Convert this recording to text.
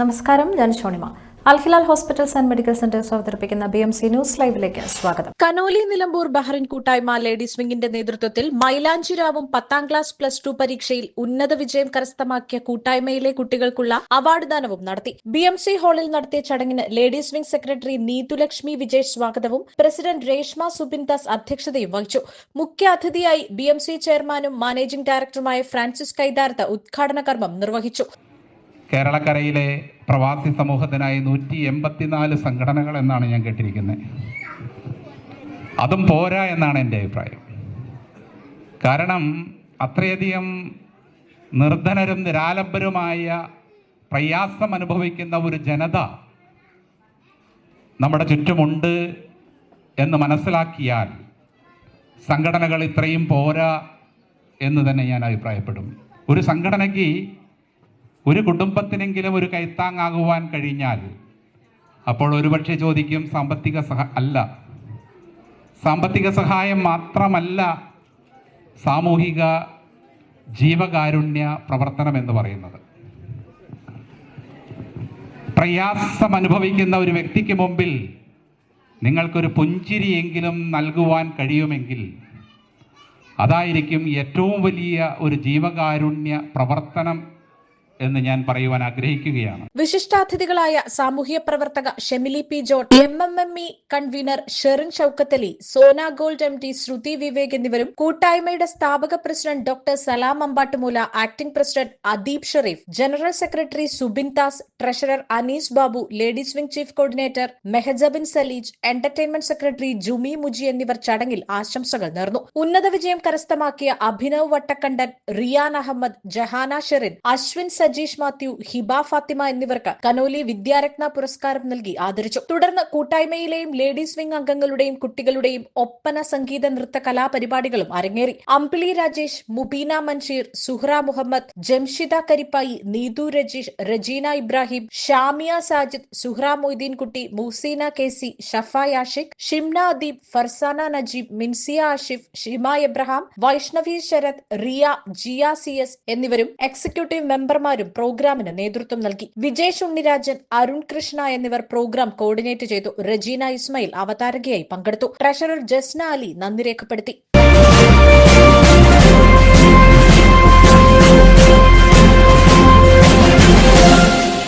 നമസ്കാരം ഞാൻ Shonima. Al Hilal hospitals and medical centres അവതരിപ്പിക്കുന്ന ബി എം സി ന്യൂസ് ലൈവിലേക്ക് സ്വാഗതം. കനോലി നിലമ്പൂർ ബഹ്റിൻ കൂട്ടായ്മ ലേഡീസ് വിംഗിന്റെ നേതൃത്വത്തിൽ മൈലാഞ്ചിരാവും പത്താം ക്ലാസ് പ്ലസ് ടു പരീക്ഷയിൽ ഉന്നത വിജയം കരസ്ഥമാക്കിയ കൂട്ടായ്മയിലെ കുട്ടികൾക്കുള്ള അവാർഡ് ദാനവും നടത്തി. ബി എം സി ഹാളിൽ നടത്തിയ ചടങ്ങിന് ladies wing secretary Neethulakshmi Vijay സ്വാഗതവും പ്രസിഡന്റ് രേഷ്മ സുബിൻദാസ് അധ്യക്ഷതയും വഹിച്ചു. മുഖ്യ അതിഥിയായി ബി എം സി ചെയർമാനും മാനേജിംഗ് ഡയറക്ടറുമായ ഫ്രാൻസിസ് കൈതാരത്ത് ഉദ്ഘാടന കർമ്മം നിർവഹിച്ചു. കേരളക്കരയിലെ പ്രവാസി സമൂഹത്തിനായി നൂറ്റി എൺപത്തിനാല് സംഘടനകൾ എന്നാണ് ഞാൻ കേട്ടിരിക്കുന്നത് അതും പോരാ എന്നാണ് എന്റെ അഭിപ്രായം. കാരണം അത്രയധികം നിർധനരും നിരാലംബരുമായ പ്രയാസം അനുഭവിക്കുന്ന ഒരു ജനത നമ്മുടെ ചുറ്റുമുണ്ട് എന്ന് മനസ്സിലാക്കിയാൽ സംഘടനകൾ ഇത്രയും പോരാ എന്ന് തന്നെ ഞാൻ അഭിപ്രായപ്പെടും. ഒരു സംഘടനയ്ക്ക് ഒരു കുടുംബത്തിനെങ്കിലും ഒരു കൈത്താങ്ങാകുവാൻ കഴിഞ്ഞാൽ അപ്പോൾ ഒരുപക്ഷെ ചോദിക്കും സാമ്പത്തിക സഹ അല്ല. സാമ്പത്തിക സഹായം മാത്രമല്ല സാമൂഹിക ജീവകാരുണ്യ പ്രവർത്തനം എന്ന് പറയുന്നത്. പ്രയാസം അനുഭവിക്കുന്ന ഒരു വ്യക്തിക്ക് മുമ്പിൽ നിങ്ങൾക്കൊരു പുഞ്ചിരിയെങ്കിലും നൽകുവാൻ കഴിയുമെങ്കിൽ അതായിരിക്കും ഏറ്റവും വലിയ ഒരു ജീവകാരുണ്യ പ്രവർത്തനം എന്ന് ഞാൻ പറയുവാൻ ആഗ്രഹിക്കുകയാണ്. വിശിഷ്ടാതിഥികളായ സാമൂഹ്യ പ്രവർത്തക Shemili P John M M M E convener Sherin Shoukathali Sona gold M T Sruthi Vivek എന്നിവരും കൂട്ടായ്മയുടെ സ്ഥാപക president doctor Salam Ambattumoola acting president Adeep Shereef general secretary Subin Das treasurer Anees Babu ladies wing chief coordinator Mehajabin Saleej entertainment secretary Jumi Muji എന്നിവർ ചടങ്ങിൽ ആശംസകൾ നേർന്നു. ഉന്നത വിജയം കരസ്ഥമാക്കിയ അഭിനവ് വട്ടക്കണ്ടൻ റിയാൻ അഹമ്മദ് ജഹാന ഷെറിൻ അശ്വിൻ സജീഷ് മാത്യു ഹിബ ഫാത്തിമ എന്നിവർക്ക് കനോലി വിദ്യാരത്ന പുരസ്കാരം നൽകി ആദരിച്ചു. തുടർന്ന് കൂട്ടായ്മയിലെയും ലേഡീസ് വിംഗ് അംഗങ്ങളുടെയും കുട്ടികളുടെയും ഒപ്പന സംഗീത നൃത്ത കലാപരിപാടികളും അരങ്ങേറി. Ambili Rajesh Mubeena Mansheer Suhra Muhammad Jamshida Karippayi Neethu Rajeesh Rejina Ibrahim Shamiya Sajid Suhra Moideen Kutty Muhseena K C Shafa Yashik Shimna Adeeb Farsana Najeeb Minsiya Ashif Shima Abraham Vaishnavi Sarath Riya Jiya C S എന്നിവരും എക്സിക്യൂട്ടീവ് മെമ്പർമാരും പ്രോഗ്രാമിന് നേതൃത്വം നൽകി. വിജേഷ് ഉണ്ണിരാജൻ അരുൺ കൃഷ്ണ എന്നിവർ പ്രോഗ്രാം കോർഡിനേറ്റ് ചെയ്തു. റജീന ഇസ്മയിൽ അവതാരകയായി പങ്കെടുത്തു. ട്രഷറർ ജസ്ന അലി നന്ദി രേഖപ്പെടുത്തി.